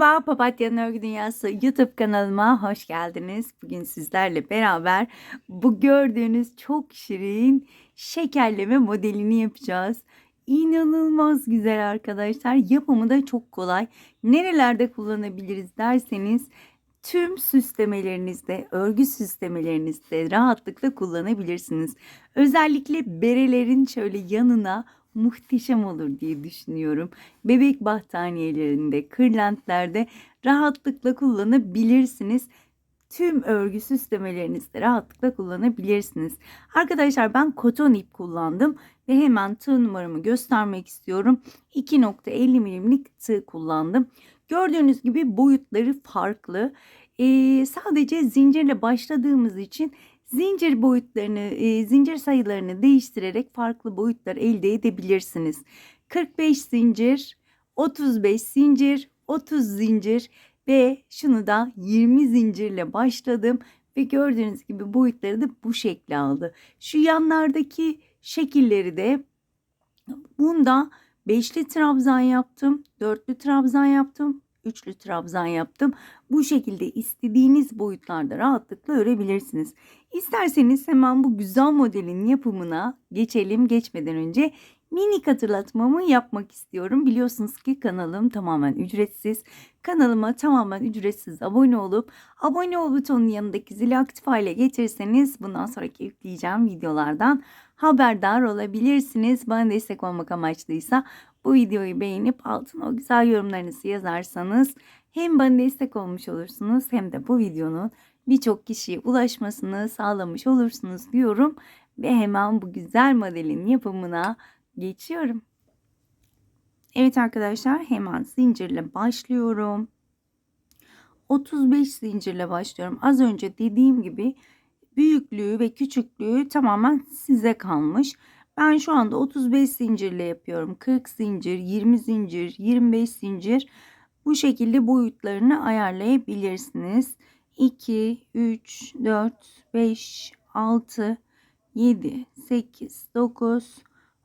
Merhaba Papatya'nın Örgü Dünyası YouTube kanalıma hoş geldiniz. Bugün sizlerle beraber bu gördüğünüz çok şirin şekerleme modelini yapacağız. İnanılmaz güzel arkadaşlar. Yapımı da çok kolay. Nerelerde kullanabiliriz derseniz tüm süslemelerinizde, örgü süslemelerinizde rahatlıkla kullanabilirsiniz. Özellikle berelerin şöyle yanına muhteşem olur diye düşünüyorum. Bebek battaniyelerinde, kırlentlerde rahatlıkla kullanabilirsiniz. Tüm örgü süslemelerinizde rahatlıkla kullanabilirsiniz. Arkadaşlar ben koton ip kullandım ve hemen tığ numaramı göstermek istiyorum. 2.50 milimlik tığ kullandım. Gördüğünüz gibi boyutları farklı. Ee, sadece zincirle başladığımız için zincir boyutlarını, e, zincir sayılarını değiştirerek farklı boyutlar elde edebilirsiniz. 45 zincir, 35 zincir, 30 zincir ve şunu da 20 zincirle başladım ve gördüğünüz gibi boyutları da bu şekli aldı. Şu yanlardaki şekilleri de bunda beşli trabzan yaptım, dörtlü trabzan yaptım, üçlü trabzan yaptım. Bu şekilde istediğiniz boyutlarda rahatlıkla örebilirsiniz. İsterseniz hemen bu güzel modelin yapımına geçelim. Geçmeden önce minik hatırlatmamı yapmak istiyorum. Biliyorsunuz ki kanalım tamamen ücretsiz. Kanalıma tamamen ücretsiz abone olup abone ol butonunun yanındaki zili aktif hale getirirseniz bundan sonraki yükleyeceğim videolardan haberdar olabilirsiniz. Bana destek olmak amaçlıysa bu videoyu beğenip altına o güzel yorumlarınızı yazarsanız hem bana destek olmuş olursunuz hem de bu videonun birçok kişiye ulaşmasını sağlamış olursunuz diyorum ve hemen bu güzel modelin yapımına geçiyorum. Evet arkadaşlar hemen zincirle başlıyorum. 35 zincirle başlıyorum. Az önce dediğim gibi büyüklüğü ve küçüklüğü tamamen size kalmış. Ben şu anda 35 zincirle yapıyorum. 40 zincir, 20 zincir, 25 zincir bu şekilde boyutlarını ayarlayabilirsiniz. 2, 3, 4, 5, 6, 7, 8, 9,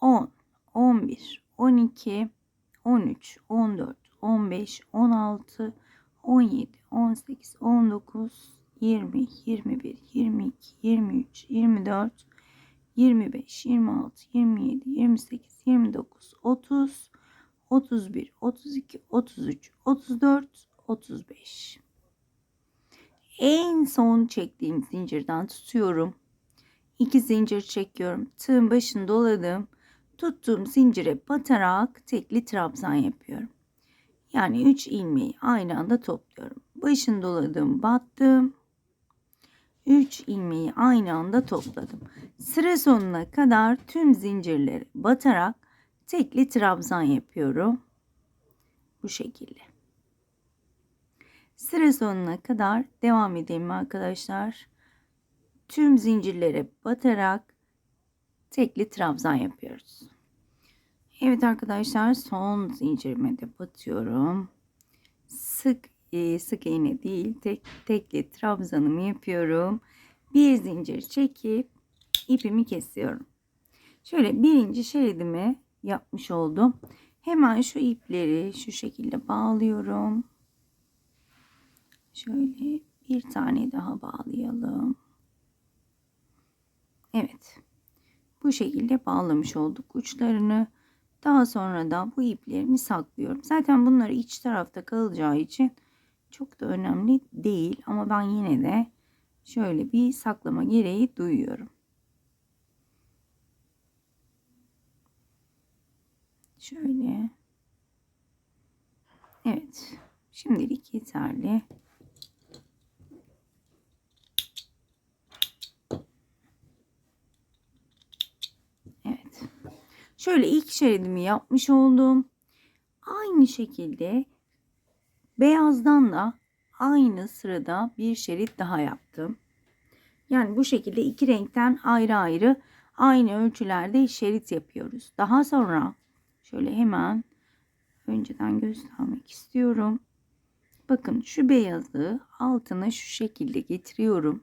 10, 11, 12, 13, 14, 15, 16, 17, 18, 19, 20, 21, 22, 23, 24, 25, 26, 27, 28, 29, 30, 31, 32, 33, 34, 35. En son çektiğim zincirden tutuyorum. 2 zincir çekiyorum. Tığın başını doladım. Tuttuğum zincire batarak tekli trabzan yapıyorum. Yani 3 ilmeği aynı anda topluyorum. Başını doladım, battım. 3 ilmeği aynı anda topladım. Sıra sonuna kadar tüm zincirleri batarak tekli trabzan yapıyorum. Bu şekilde. Sıra sonuna kadar devam edelim arkadaşlar. Tüm zincirlere batarak tekli trabzan yapıyoruz. Evet arkadaşlar son zincirime de batıyorum. Sık sık iğne değil tek tekli trabzanımı yapıyorum. Bir zincir çekip ipimi kesiyorum. Şöyle birinci şeridimi yapmış oldum. Hemen şu ipleri şu şekilde bağlıyorum. Şöyle bir tane daha bağlayalım. Evet. Bu şekilde bağlamış olduk uçlarını. Daha sonra da bu iplerimi saklıyorum. Zaten bunları iç tarafta kalacağı için çok da önemli değil. Ama ben yine de şöyle bir saklama gereği duyuyorum. Şöyle. Evet. Şimdilik yeterli. Evet. Şöyle ilk şeridimi yapmış oldum. Aynı şekilde beyazdan da aynı sırada bir şerit daha yaptım. Yani bu şekilde iki renkten ayrı ayrı aynı ölçülerde şerit yapıyoruz. Daha sonra şöyle hemen önceden göstermek istiyorum. Bakın şu beyazı altına şu şekilde getiriyorum.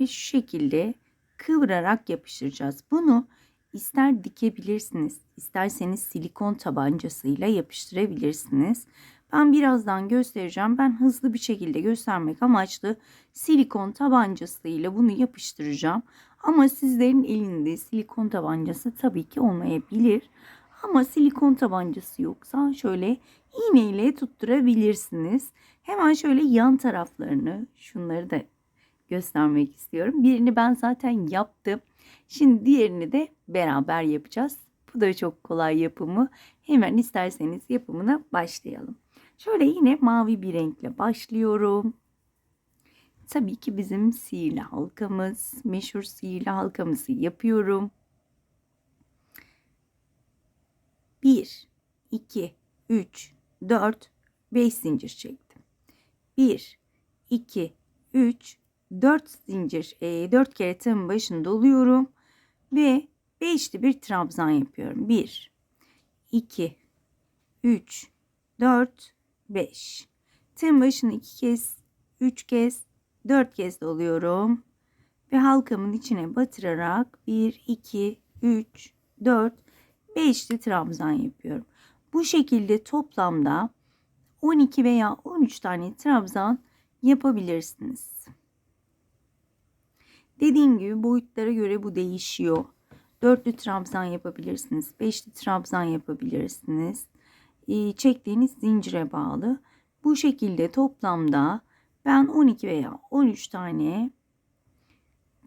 Ve şu şekilde kıvırarak yapıştıracağız. Bunu ister dikebilirsiniz, isterseniz silikon tabancasıyla yapıştırabilirsiniz. Ben birazdan göstereceğim. Ben hızlı bir şekilde göstermek amaçlı silikon tabancası ile bunu yapıştıracağım. Ama sizlerin elinde silikon tabancası tabii ki olmayabilir. Ama silikon tabancası yoksa şöyle iğne ile tutturabilirsiniz. Hemen şöyle yan taraflarını şunları da göstermek istiyorum. Birini ben zaten yaptım. Şimdi diğerini de beraber yapacağız. Bu da çok kolay yapımı. Hemen isterseniz yapımına başlayalım. Şöyle yine mavi bir renkle başlıyorum. Tabii ki bizim sihirli halkamız, meşhur sihirli halkamızı yapıyorum. 1, 2, 3, 4, 5 zincir çektim. 1, 2, 3, 4 zincir, e, 4 kere tığın başını doluyorum ve 5'li bir trabzan yapıyorum. 1, 2, 3, 4, 5. Tığın başını 2 kez, 3 kez, 4 kez doluyorum ve halkamın içine batırarak 1, 2, 3, 4, 5'li trabzan yapıyorum. Bu şekilde toplamda 12 veya 13 tane trabzan yapabilirsiniz. Dediğim gibi boyutlara göre bu değişiyor. Dörtlü trabzan yapabilirsiniz. Beşli trabzan yapabilirsiniz. Ee, çektiğiniz zincire bağlı. Bu şekilde toplamda ben 12 veya 13 tane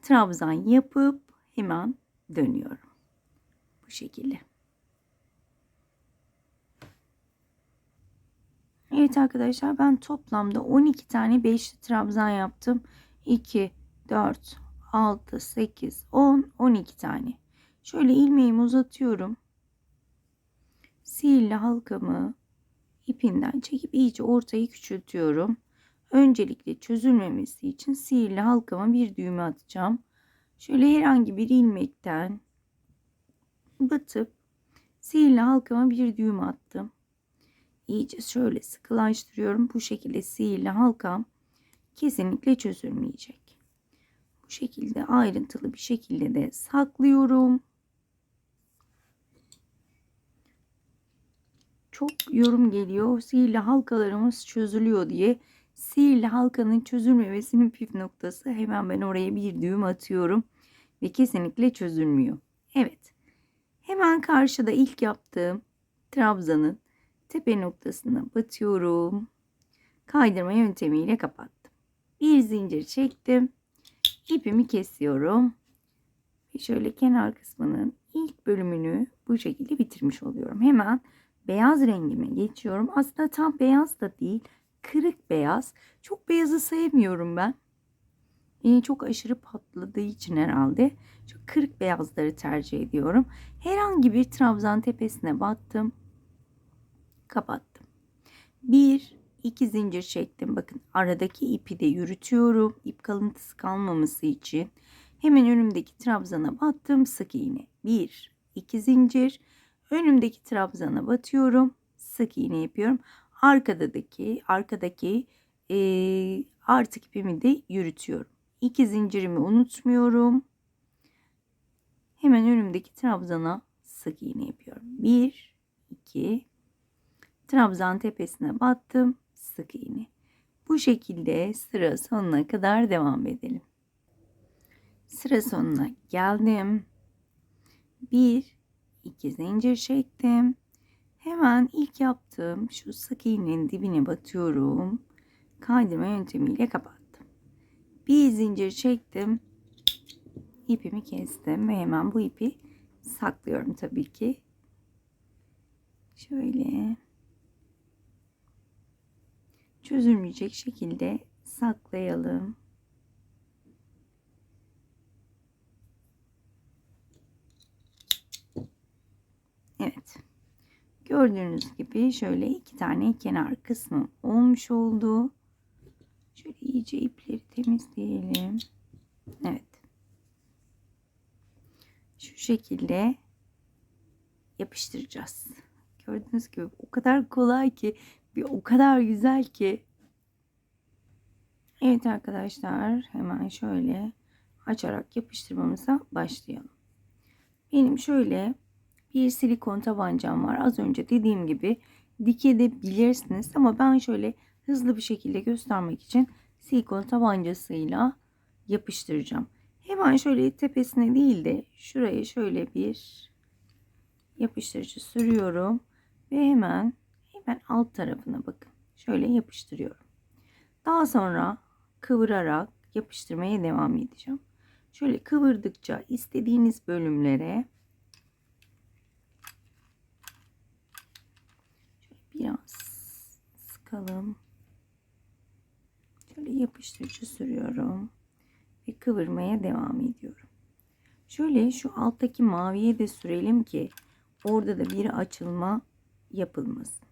trabzan yapıp hemen dönüyorum. Bu şekilde. Evet arkadaşlar ben toplamda 12 tane 5'li trabzan yaptım. 2, 4, 6, 8, 10, 12 tane. Şöyle ilmeğimi uzatıyorum. Sihirli halkamı ipinden çekip iyice ortayı küçültüyorum. Öncelikle çözülmemesi için sihirli halkama bir düğme atacağım. Şöyle herhangi bir ilmekten batıp sihirli halkama bir düğme attım. İyice şöyle sıkılaştırıyorum. Bu şekilde sihirli halkam kesinlikle çözülmeyecek. Bu şekilde ayrıntılı bir şekilde de saklıyorum. Çok yorum geliyor. Sihirli halkalarımız çözülüyor diye. Sihirli halkanın çözülmemesinin püf noktası hemen ben oraya bir düğüm atıyorum. Ve kesinlikle çözülmüyor. Evet. Hemen karşıda ilk yaptığım trabzanın tepe noktasına batıyorum. Kaydırma yöntemiyle kapattım. Bir zincir çektim. İpimi kesiyorum. Ve şöyle kenar kısmının ilk bölümünü bu şekilde bitirmiş oluyorum. Hemen beyaz rengime geçiyorum. Aslında tam beyaz da değil. Kırık beyaz. Çok beyazı sevmiyorum ben. Yine çok aşırı patladığı için herhalde. Çok kırık beyazları tercih ediyorum. Herhangi bir trabzan tepesine battım kapattım. Bir, iki zincir çektim. Bakın aradaki ipi de yürütüyorum. İp kalıntısı kalmaması için. Hemen önümdeki trabzana battım. Sık iğne. Bir, iki zincir. Önümdeki trabzana batıyorum. Sık iğne yapıyorum. Arkadaki, arkadaki e, artık ipimi de yürütüyorum. İki zincirimi unutmuyorum. Hemen önümdeki trabzana sık iğne yapıyorum. Bir, iki, trabzan tepesine battım sık iğne bu şekilde sıra sonuna kadar devam edelim sıra sonuna geldim bir iki zincir çektim. Hemen ilk yaptığım şu sık iğnenin dibine batıyorum. Kaydırma yöntemiyle kapattım. Bir zincir çektim. İpimi kestim ve hemen bu ipi saklıyorum tabii ki. Şöyle. Çözülmeyecek şekilde saklayalım. Evet. Gördüğünüz gibi şöyle iki tane kenar kısmı olmuş oldu. Şöyle iyice ipleri temizleyelim. Evet. Şu şekilde yapıştıracağız. Gördüğünüz gibi o kadar kolay ki bir o kadar güzel ki. Evet arkadaşlar hemen şöyle açarak yapıştırmamıza başlayalım. Benim şöyle bir silikon tabancam var. Az önce dediğim gibi dikebilirsiniz ama ben şöyle hızlı bir şekilde göstermek için silikon tabancasıyla yapıştıracağım. Hemen şöyle tepesine değil de şuraya şöyle bir yapıştırıcı sürüyorum ve hemen hemen alt tarafına bakın. Şöyle yapıştırıyorum. Daha sonra kıvırarak yapıştırmaya devam edeceğim. Şöyle kıvırdıkça istediğiniz bölümlere şöyle biraz sıkalım. Şöyle yapıştırıcı sürüyorum ve kıvırmaya devam ediyorum. Şöyle şu alttaki maviye de sürelim ki orada da bir açılma yapılmasın.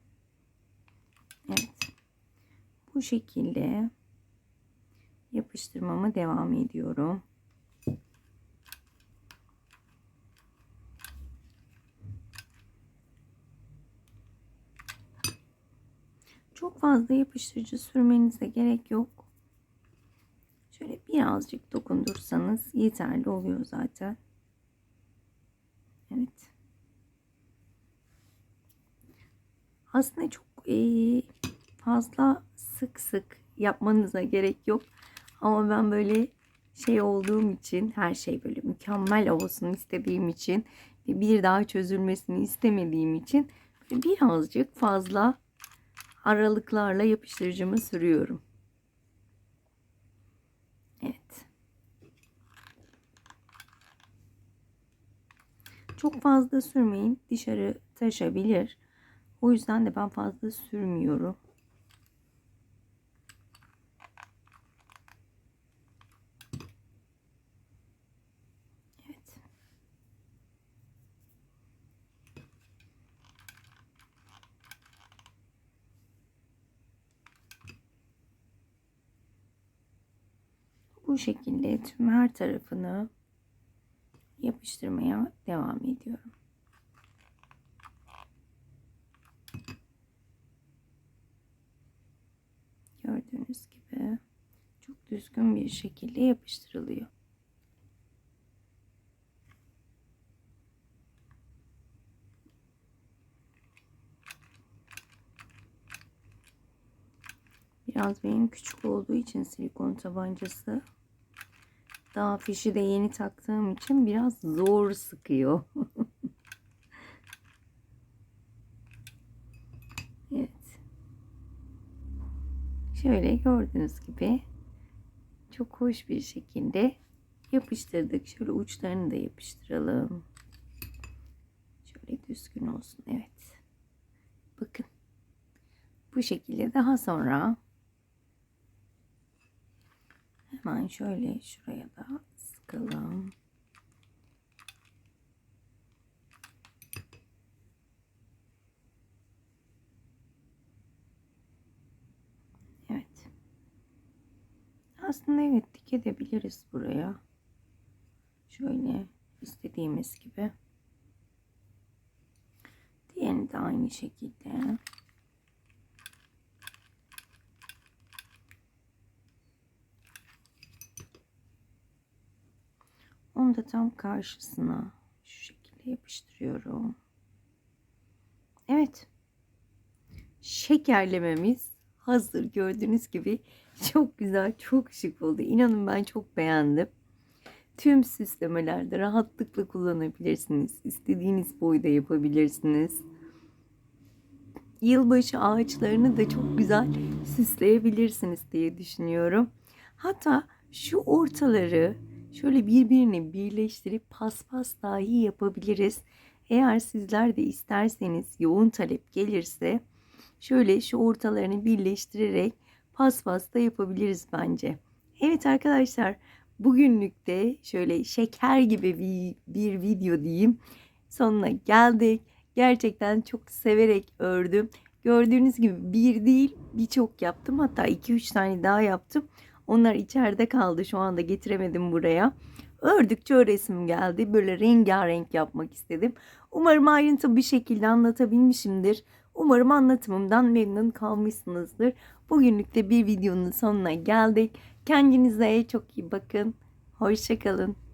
Evet. Bu şekilde yapıştırmama devam ediyorum. Çok fazla yapıştırıcı sürmenize gerek yok. Şöyle birazcık dokundursanız yeterli oluyor zaten. Evet. Aslında çok e, fazla sık sık yapmanıza gerek yok. Ama ben böyle şey olduğum için her şey böyle mükemmel olsun istediğim için bir daha çözülmesini istemediğim için birazcık fazla aralıklarla yapıştırıcımı sürüyorum. Evet. Çok fazla sürmeyin. Dışarı taşabilir. O yüzden de ben fazla sürmüyorum. Evet. Bu şekilde tüm her tarafını yapıştırmaya devam ediyorum. Gördüğünüz gibi çok düzgün bir şekilde yapıştırılıyor. Biraz benim küçük olduğu için silikon tabancası daha fişi de yeni taktığım için biraz zor sıkıyor. evet. Şöyle gördüğünüz gibi çok hoş bir şekilde yapıştırdık. Şöyle uçlarını da yapıştıralım. Şöyle düzgün olsun. Evet. Bakın. Bu şekilde daha sonra hemen şöyle şuraya da sıkalım. Evet. Aslında evet dikebiliriz buraya. Şöyle istediğimiz gibi. Diğerini de aynı şekilde. Da tam karşısına şu şekilde yapıştırıyorum. Evet. Şekerlememiz hazır. Gördüğünüz gibi çok güzel, çok şık oldu. İnanın ben çok beğendim. Tüm süslemelerde rahatlıkla kullanabilirsiniz. İstediğiniz boyda yapabilirsiniz. Yılbaşı ağaçlarını da çok güzel süsleyebilirsiniz diye düşünüyorum. Hatta şu ortaları şöyle birbirine birleştirip paspas dahi yapabiliriz. Eğer sizler de isterseniz yoğun talep gelirse şöyle şu ortalarını birleştirerek paspas da yapabiliriz bence. Evet arkadaşlar bugünlük de şöyle şeker gibi bir, bir video diyeyim. Sonuna geldik. Gerçekten çok severek ördüm. Gördüğünüz gibi bir değil birçok yaptım. Hatta 2-3 tane daha yaptım. Onlar içeride kaldı. Şu anda getiremedim buraya. Ördükçe öresim geldi. Böyle rengarenk yapmak istedim. Umarım ayrıntı bir şekilde anlatabilmişimdir. Umarım anlatımımdan memnun kalmışsınızdır. Bugünlük de bir videonun sonuna geldik. Kendinize çok iyi bakın. Hoşçakalın.